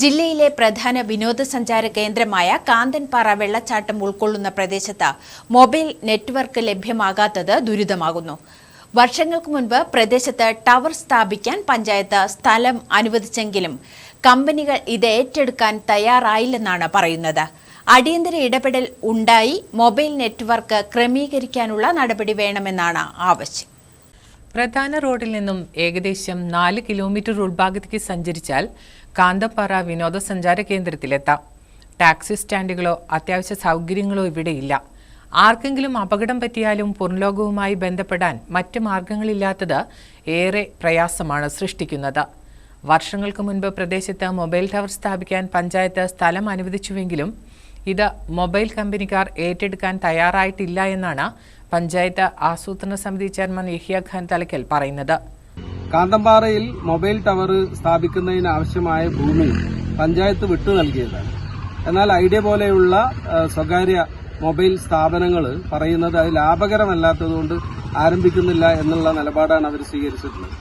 ജില്ലയിലെ പ്രധാന വിനോദസഞ്ചാര കേന്ദ്രമായ കാന്തൻപാറ വെള്ളച്ചാട്ടം ഉൾക്കൊള്ളുന്ന പ്രദേശത്ത് മൊബൈൽ നെറ്റ്വർക്ക് ലഭ്യമാകാത്തത് ദുരിതമാകുന്നു. വർഷങ്ങൾക്ക് മുൻപ് പ്രദേശത്ത് ടവർ സ്ഥാപിക്കാൻ പഞ്ചായത്ത് സ്ഥലം അനുവദിച്ചെങ്കിലും കമ്പനികൾ ഇത് ഏറ്റെടുക്കാൻ തയ്യാറായില്ലെന്നാണ് പറയുന്നത്. അടിയന്തര ഇടപെടൽ ഉണ്ടായി മൊബൈൽ നെറ്റ്വർക്ക് ക്രമീകരിക്കാനുള്ള നടപടി വേണമെന്നാണ് ആവശ്യം. പ്രധാന റോഡിൽ നിന്നും ഏകദേശം നാല് കിലോമീറ്റർ ഉൾഭാഗത്തേക്ക് സഞ്ചരിച്ചാൽ കാന്തപ്പാറ വിനോദസഞ്ചാര കേന്ദ്രത്തിലെത്താം. ടാക്സി സ്റ്റാൻഡുകളോ അത്യാവശ്യ സൗകര്യങ്ങളോ ഇവിടെയില്ല. ആർക്കെങ്കിലും അപകടം പറ്റിയാലും പുറംലോകവുമായി ബന്ധപ്പെടാൻ മറ്റ് മാർഗങ്ങളില്ലാത്തത് ഏറെ പ്രയാസമാണ് സൃഷ്ടിക്കുന്നത്. വർഷങ്ങൾക്ക് മുൻപ് പ്രദേശത്ത് മൊബൈൽ ടവർ സ്ഥാപിക്കാൻ പഞ്ചായത്ത് സ്ഥലം അനുവദിച്ചുവെങ്കിലും ഇത് മൊബൈൽ കമ്പനിക്കാർ ഏറ്റെടുക്കാൻ തയ്യാറായിട്ടില്ല എന്നാണ് പഞ്ചായത്ത് ആസൂത്രണ സമിതി ചെയർമാൻ യഹിയ ഖാൻ തലക്കൽ പറയുന്നത്. കാന്തമ്പാറയിൽ മൊബൈൽ ടവർ സ്ഥാപിക്കുന്നതിന് ആവശ്യമായ ഭൂമി പഞ്ചായത്ത് വിട്ടു നൽകിയതാണ്. എന്നാൽ ഐഡിയ പോലെയുള്ള സ്വകാര്യ മൊബൈൽ സ്ഥാപനങ്ങൾ പറയുന്നത് അത് ലാഭകരമല്ലാത്തതുകൊണ്ട് ആരംഭിക്കുന്നില്ല എന്നുള്ള നിലപാടാണ് അവർ സ്വീകരിച്ചിട്ടുള്ളത്.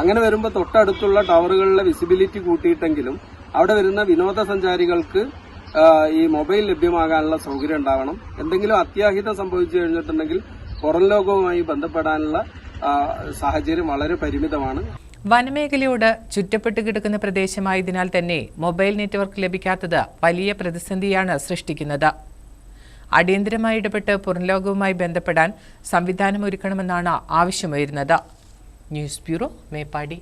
അങ്ങനെ വരുമ്പോൾ തൊട്ടടുത്തുള്ള ടവറുകളിലെ വിസിബിലിറ്റി കൂട്ടിയിട്ടെങ്കിലും അവിടെ വരുന്ന വിനോദസഞ്ചാരികൾക്ക് ഈ മൊബൈൽ ലഭ്യമാകാനുള്ള സൗകര്യം ഉണ്ടാവണം. എന്തെങ്കിലും അത്യാഹിതം സംഭവിച്ചു കഴിഞ്ഞിട്ടുണ്ടെങ്കിൽ പുറം ലോകവുമായി ബന്ധപ്പെടാനുള്ള സാഹചര്യം വളരെ പരിമിതമാണ്. വനമേഖലയോട് ചുറ്റപ്പെട്ട് കിടക്കുന്ന പ്രദേശമായതിനാൽ തന്നെ മൊബൈൽ നെറ്റ്വർക്ക് ലഭിക്കാത്തത് വലിയ പ്രതിസന്ധിയാണ് സൃഷ്ടിക്കുന്നത്. അടിയന്തരമായി ഇടപെട്ട് പുറംലോകവുമായി ബന്ധപ്പെടാൻ സംവിധാനം ഒരുക്കണമെന്നാണ് ആവശ്യമുയരുന്നത്. News bureau Meppadi.